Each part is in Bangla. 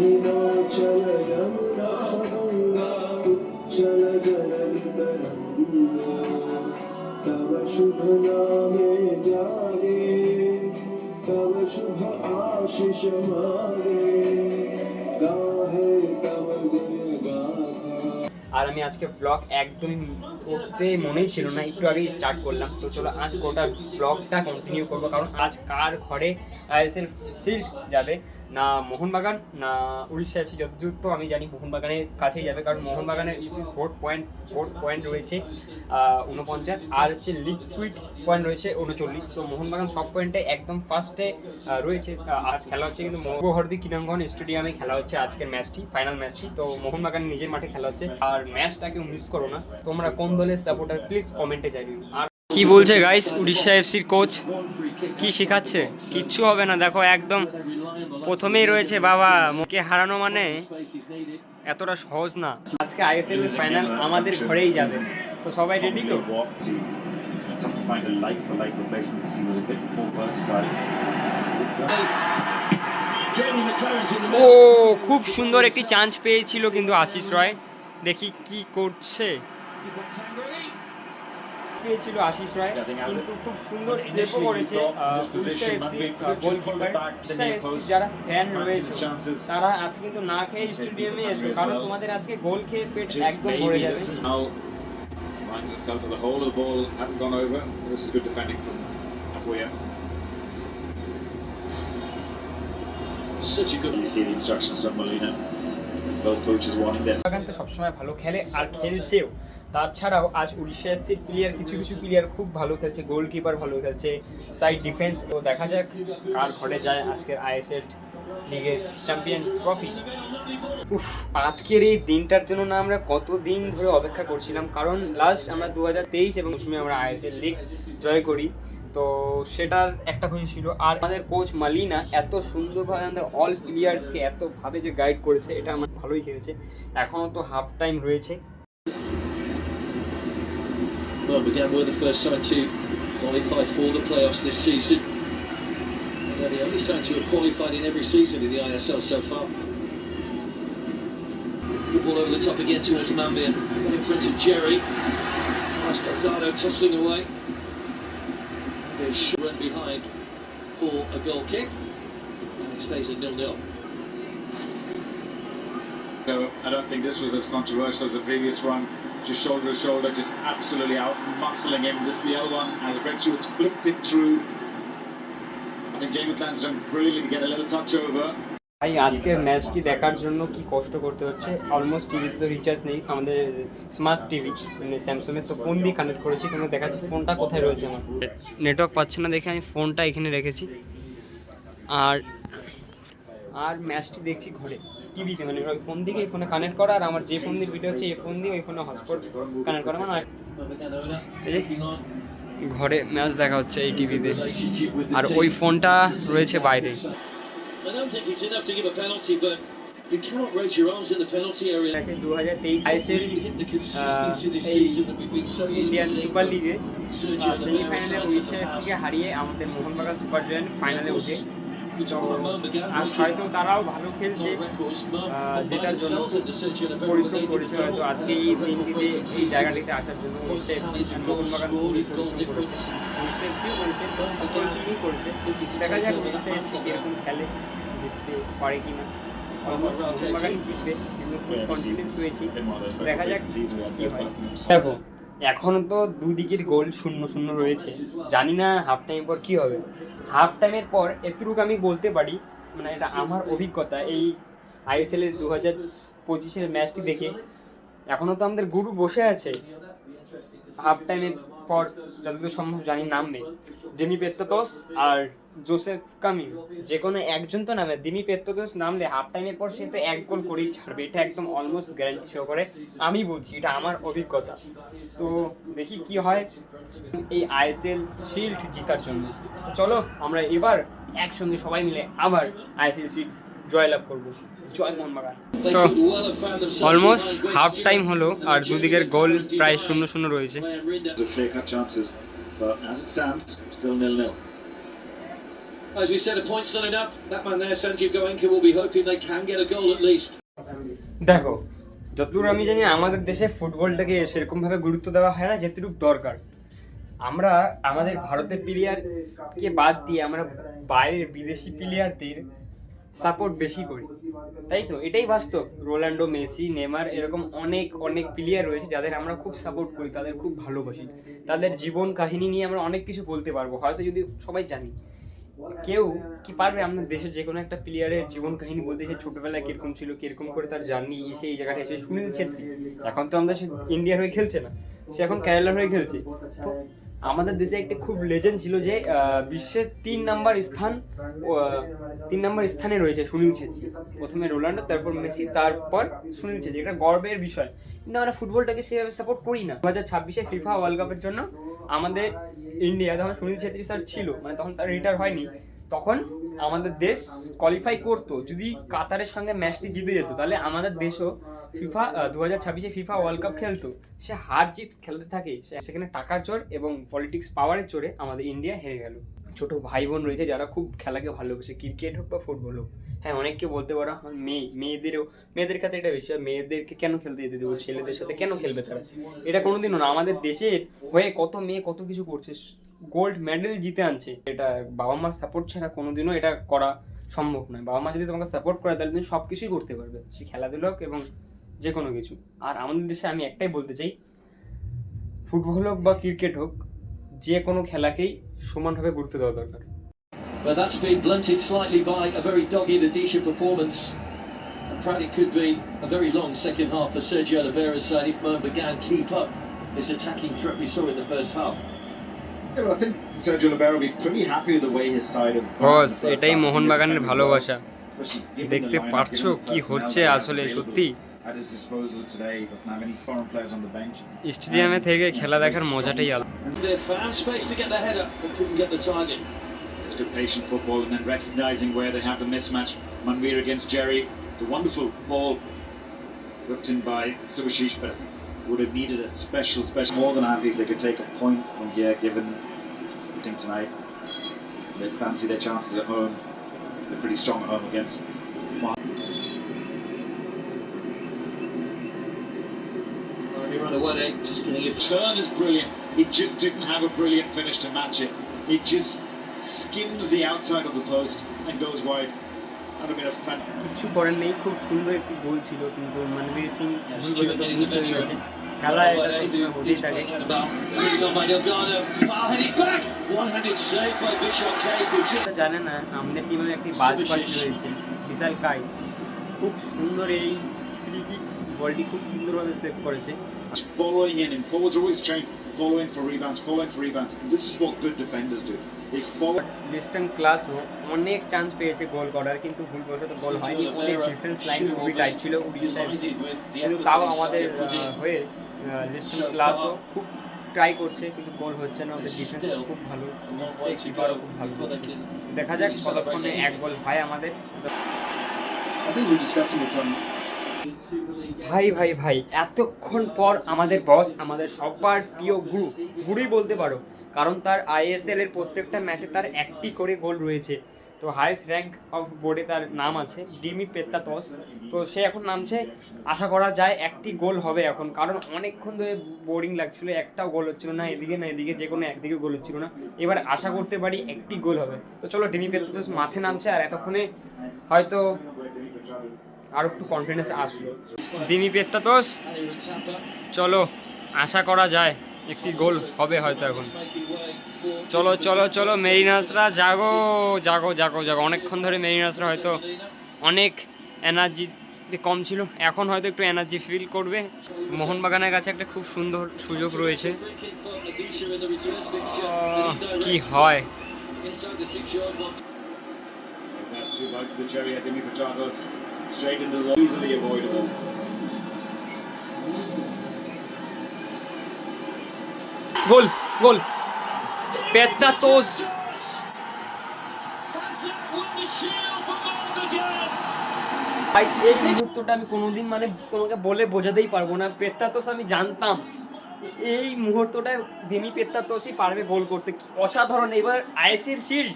महिमा चल यमुना गंगा उच्चल जलनितरङ्गा तव शुभ नामे जागे तव शुभ आशीष मागे गाहे तव जय गाथा আর আমি আজকে ব্লগ একদমই করতে মনেই ছিল না একটু আগেই স্টার্ট করলাম তো চলো আজ গোটা ব্লগটা কন্টিনিউ করবো কারণ আজ কার ঘরে আইএসএল শিল্ড যাবে না মোহনবাগান, না উড়িষ্যা এফসি যতদূর তো আমি জানি মোহনবাগানের কাছেই যাবে, কারণ মোহনবাগানের ইসি ফোর পয়েন্ট ফোর পয়েন্ট রয়েছে উনপঞ্চাশ, আর হচ্ছে লিকুইড পয়েন্ট রয়েছে উনচল্লিশ। তো মোহনবাগান সব পয়েন্টে একদম ফার্স্টে রয়েছে। আজ খেলা হচ্ছে কিন্তু মহর্দি কিনাঙ্গন স্টেডিয়ামে খেলা হচ্ছে আজকের ম্যাচটি ফাইনাল ম্যাচটি তো মোহনবাগান নিজের মাঠে খেলা হচ্ছে। আর ম্যাচটা কেউ মিস করো না। তোমরা কোন দলের সাপোর্টার প্লিজ কমেন্টে জানিও। আর কি বলছে গাইস উড়িষ্যা এফসির কোচ কি শেখাচ্ছে? কিচ্ছু হবে না। দেখো একদম প্রথমেই রয়েছে বাবা মুখে হারানো মানে এতটা সহজ না। আজকে আইএসএল এর ফাইনাল আমাদের ঘরেই যাবে। তো সবাই রেডি তো. ও খুব সুন্দর একটি চান্স পেয়েছিল কিন্তু আশিস রয়। দেখি কি করছে। পেয়েছিল আশিস রয় কিন্তু খুব সুন্দর সেভও করেছে Odisha FC goalkeeper Odisha FC যারা ফ্যান রয়েছে তারা আজকে কিন্তু না খেয়ে স্টেডিয়ামে এসো কারণ তোমাদের আজকে গোল খেয়ে পেট একদম ভরে যাবে this is now Ryan has felt that the whole of the ball hadn't gone over. This is good defending from Apoya. Such a good. You see the instructions from Molina. তো সবসময় ভালো খেলে আর খেলছেও। তাছাড়াও আজ উড়িষ্যা এসসির প্লেয়ার কিছু কিছু প্লেয়ার খুব ভালো খেলছে গোলকিপার ভালো খেলছে সাইড ডিফেন্স ও দেখা যাক কার ঘরে যায় আজকের আইএসএল লিগের চ্যাম্পিয়ন ট্রফি উফ, আজকের এই দিনটার জন্য না আমরা কত দিন ধরে অপেক্ষা করছিলাম, কারণ লাস্ট আমরা দু হাজার তেইশ এবং মৌসুমে আমরা আইএসএল লিগ জয় করি। তো সেটার একটা খুশি ছিল। আর আমাদের কোচ মালিনা এত সুন্দরভাবে আমাদের অল প্লেয়ার্সকে এতভাবে যে গাইড করেছে, এটা আমার ভালোই খেলেছে। এখনও তো হাফ টাইম রয়েছে। Jerry. Nice Delgado tussling away. Should run behind for a goal kick. And it stays at 0 0. So I don't think this was as controversial as the previous one. Just shoulder to shoulder, just absolutely out muscling him. This is the other one. As Brentwood's flicked it through. I think Jamie Clan's done brilliantly to get a little touch over. ভাই, আজকের ম্যাচটি দেখার জন্য কি কষ্ট করতে হচ্ছে? অলমোস্ট টিভিতে তো রিচার্জ নেই, আমাদের স্মার্ট টিভি মানে স্যামসংয়ের তো ফোন দিয়ে কানেক্ট করেছি কিন্তু দেখা যাচ্ছে ফোনটা কোথায় রয়েছে আমার? নেটওয়ার্ক পাচ্ছে না দেখে আমি ফোনটা এখানে রেখেছি। আর আর ম্যাচটি দেখছি ঘরে টিভিতে মানে ওই ফোন থেকে এই ফোনে কানেক্ট করা, আর আমার যে ফোন দিয়ে ভিডিও হচ্ছে, এই ফোন দিয়ে ওই ফোনে হটস্পট কানেক্ট করা মানে ঘরে ম্যাচ দেখা হচ্ছে এই টিভিতে আর ওই ফোনটা রয়েছে বাইরে। I don't think it's enough to give a penalty, but you cannot raise your arms in the penalty area. ISL Indian super লিগে সেমিফাইনালে. হারিয়ে আমাদের মোহনবাগান সুপার জয়েন্ট ফাইনালে উঠে Gandhi. হয়তো তারাও ভালো খেলছে জেতার জন্য পরিশ্রম করেছে হয়তো আজকে এই দিনটিতে এই জায়গাটিতে আসার জন্য উড়িষ্যা এফসি মোহনবাগান করেছে difference. উড়িষ্যা এফসিও করেছে সকল টিমই করেছে দেখা যাক উড়িষ্যা এফসি কীরকম খেলে জিততে পারে জিতবে ফুল কনফিডেন্স রয়েছি। those very দেখা যাক কি হয়। দেখো এখনও তো দুদিকের গোল শূন্য শূন্য রয়েছে। জানি না হাফ টাইম পর কি হবে। হাফ টাইমের পর এতটুকু আমি বলতে পারি মানে এটা আমার অভিজ্ঞতা এই আইএসএল এর দু হাজার পঁচিশের ম্যাচটি দেখে। এখনও তো আমাদের গুরু বসে আছে। হাফ টাইমের পর যতদূর সম্ভব জানি নাম নেই। ডিমি পেত্তোস আর জোসেফ কামিং যে কোনো একজন তো নামে। দিমি পেত্তোস নামলে হাফ টাইমের পর সে তো এক গোল করেই ছাড়বে। এটা একদম অলমোস্ট গ্যারান্টি শো করে আমি বলছি, এটা আমার অভিজ্ঞতা। তো দেখি কি হয় এই আইএসএল শিল্ড জেতার জন্য। চলো আমরা এবার একসঙ্গে সবাই মিলে আবার আইএসএল শিল্ড জয় লাভ করব অলমোস্ট হাফ টাইম হলো আর দুদিকের গোল প্রায় শূন্য শূন্য রয়েছে। দেখো যতদূর আমি জানি আমাদের দেশে ফুটবলটাকে সেরকমভাবে গুরুত্ব দেওয়া হয় না যেটুকু দরকার। আমরা আমাদের ভারতের প্লেয়ারকে বাদ দিয়ে আমরা বাইরের বিদেশি প্লেয়ারদের সাপোর্ট বেশি করি। তাই তো? এটাই বাস্তব। রোনাল্ডো, মেসি নেমার এরকম অনেক অনেক প্লেয়ার রয়েছে যাদের আমরা খুব সাপোর্ট করি, তাদের খুব ভালোবাসি। তাদের জীবন কাহিনী নিয়ে আমরা অনেক কিছু বলতে পারব, হয়তো যদি সবাই জানি। কেউ কি পারবে আপনার দেশের যে কোনো একটা প্লেয়ারের জীবন কাহিনী বলতে? সে ছোটবেলায় কীরকম ছিল, কীরকম করে তার জার্নি এসে এই জায়গাটা এসে সুনীল ছেত্রী এখন তো আমরা সে ইন্ডিয়ার হয়ে খেলছে না, সে এখন কেরালার হয়ে খেলছে। আমাদের দেশে একটি খুব লেজেন্ড ছিল যে বিশ্বের তিন নাম্বার স্থান তিন নাম্বার স্থানে রয়েছে সুনীল ছেত্রী। প্রথমে রোনাল্ডো তারপর মেসি, তারপর সুনীল ছেত্রী। এটা গর্বের বিষয়। কিন্তু আমরা ফুটবলটাকে সেভাবে সাপোর্ট করি না। দু হাজার ছাব্বিশে ফিফা ওয়ার্ল্ড কাপের জন্য আমাদের ইন্ডিয়া যখন সুনীল ছেত্রী স্যার ছিল মানে তখন তার রিটায়ার হয়নি তখন আমাদের দেশ কোয়ালিফাই করতো। যদি কাতারের সঙ্গে ম্যাচটি জিতে যেত, তাহলে আমাদের দেশও ফিফা দু হাজার ছাব্বিশে ফিফা ওয়ার্ল্ড কাপ খেলতো। সে হার জিত খেলতে থাকে সেখানে টাকার চোর এবং পলিটিক্স পাওয়ারের চোরে আমাদের ইন্ডিয়া হেরে গেল। ছোট ভাই বোন রয়েছে যারা খুব খেলাকে ভালোবাসে ক্রিকেট হোক বা ফুটবল হোক। হ্যাঁ অনেককে বলতে পারো, আমার মেয়ে, মেয়েদেরও, মেয়েদের ক্ষেত্রে এটা বেশি মেয়েদেরকে কেন খেলতে যেতে দেবো? ছেলেদের সাথে কেন খেলবে তারা? এটা কোনোদিনও না, আমাদের দেশের হয়ে কত মেয়ে কত কিছু করছে গোল্ড মেডেল জিতে আনছে এটা বাবা মার সাপোর্ট ছাড়া কোনোদিনও এটা করা সম্ভব নয় বাবা মা যদি তোমাকে সাপোর্ট করে তাহলে তুমি সব কিছুই করতে পারবে সে খেলাধুলা হোক এবং যে কোনো কিছু আর আমাদের দেশে আমি একটাই বলতে চাই ফুটবল হোক বা ক্রিকেট হোক যে কোনো খেলাকেই সমানভাবে গুরুত্ব দেওয়া দরকার But that's been blunted slightly by a very dogged Odisha performance. And probably could be a very long second half for Sergio Oliveira's side if Mohan Bagan keep up this attacking threat we saw in the first half. বস এটাই মোহনবাগানের ভালোবাসা। দেখতে পারছ কি হচ্ছে আসলে সত্যি? স্টেডিয়ামে থেকে খেলা দেখার মজাটাই আলাদা। Would have needed a special, special. More than happy if they could take a point from here, given I think tonight. They fancy their chances at home. They're pretty strong at home against. Away, just getting it. Turn is brilliant. He just didn't have a brilliant finish to match it. It just skims the outside of the post and goes wide. কিচ্ছু করার নেই খুব সুন্দর একটি গোল ছিল কিন্তু মনবীর সিং Stewart মিস হয়ে গেছে খেলা এটা সবসময় হতেই থাকে জানে না আমাদের টিমের একটি বাজ পাখি রয়েছে বিশাল কাইট খুব সুন্দর এই ফ্রি কিক বলটি খুব সুন্দরভাবে সেভ করেছে following in, and forwards always trained following for rebounds, following for rebounds. This is what good defenders do. Liston ক্লাসও অনেক চান্স পেয়েছে গোল করার কিন্তু ভুলবশত গোল হয়নি। ওদের ডিফেন্স লাইন খুবই টাইট ছিল উড়িষ্যা কিন্তু তাও আমাদের হয়ে লিস্টন ক্লাসও খুব ট্রাই করছে কিন্তু গোল হচ্ছে না। ওদের ডিফেন্স খুব ভালো দিচ্ছে কিপারও খুব ভালো করছে দেখা যাক কতক্ষণে এক গোল হয় আমাদের। I think we're discussing it on ভাই ভাই ভাই, এতক্ষণ পর আমাদের বস আমাদের সবার প্রিয় গুরু, গুরুই বলতে পারো, কারণ তার আইএসএল এর প্রত্যেকটা ম্যাচে তার একটি করে গোল রয়েছে। তো হাইস্ট র্যাঙ্ক অফ বোর্ডে তার নাম আছে, ডিমি পেত্তাতস তো সে এখন নামছে, আশা করা যায় একটি গোল হবে এখন, কারণ অনেকক্ষণ ধরে বোরিং লাগছিল, একটাও গোল হচ্ছিল না, এদিকে না এদিকে, যে কোনো একদিকে গোল হচ্ছিল না। এবার আশা করতে পারি একটি গোল হবে। তো চলো ডিমি পেত্তাতস মাঠে নামছে, আর এতক্ষণে হয়তো আরও একটু কনফিডেন্স আসলো। ডিমি পেত্তাতস চলো, আশা করা যায় একটি গোল হবে হয়তো এখন। চলো চলো চলো, মেরিনাসরা, জাগো জাগো জাগো জাগো। অনেকক্ষণ ধরে মেরিনাসরা হয়তো অনেক এনার্জি কম ছিল। এখন হয়তো একটু এনার্জি ফিল করবে। মোহনবাগানের কাছে একটা খুব সুন্দর সুযোগ রয়েছে। কি হয়? Petratos straight into the easily avoidable. Goal Petratos guys এই মুহূর্তটা আমি কোনোদিন মানে তোমাকে বলে বোঝাতেই পারব না। পেত্তাতোস আমি জানতাম। এই মুহূর্তটা ডেমি পেত্তাতোসই পারবে গোল করতে। অসাধারণ। এবার ISL shield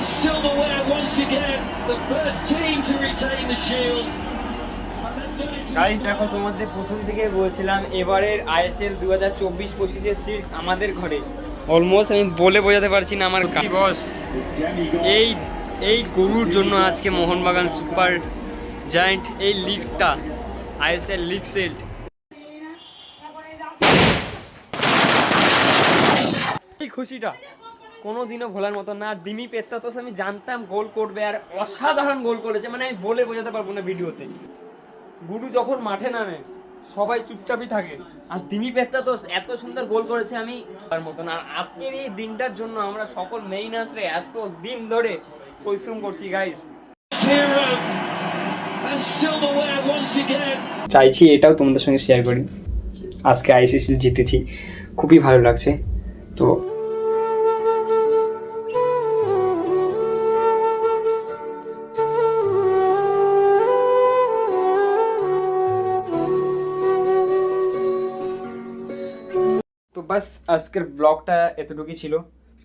And silverware once again, the first team to retain the shield. দেখো তোমাদের প্রথম থেকে বলছিলাম এবারের আইএসএল দু হাজার চব্বিশ পঁচিশের সিট আমাদের ঘরে। অলমোস্ট আমি বলে বোঝাতে পারছি না আমার বস এই এই গরুর জন্য আজকে মোহনবাগান সুপার জায়ান্ট এই লিগটা আইএসএল লিগ সেল্ট এই খুশিটা। কোনো দিনও ভোলার মতো না। দিমি পেত্তাতোস আমি জানতাম গোল করবে আর অসাধারণ গোল করেছে মানে আমি বলে বোঝাতে পারব না ভিডিওতে। গুরু যখন মাঠে নামে, সবাই চুপচাপই থাকে। আর দিমি পেত্তাতোস এত সুন্দর গোল করেছে আমি তার মতন। আর আজকের এই দিনটার জন্য আমরা সকল মেইনার্সরে এত দিন ধরে পরিশ্রম করছি again. চাইছি এটাও তোমাদের সঙ্গে শেয়ার করি। আজকে আইসিসি জিতেছি। খুবই ভালো লাগছে। তো বাস, আজকের ব্লগটা এতটুকুই ছিল।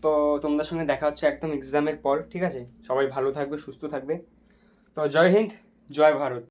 তো তোমাদের সঙ্গে দেখা হচ্ছে একদম এক্সামের পর, ঠিক আছে? সবাই ভালো থাকবে, সুস্থ থাকবে। তো জয় হিন্দ, জয় ভারত।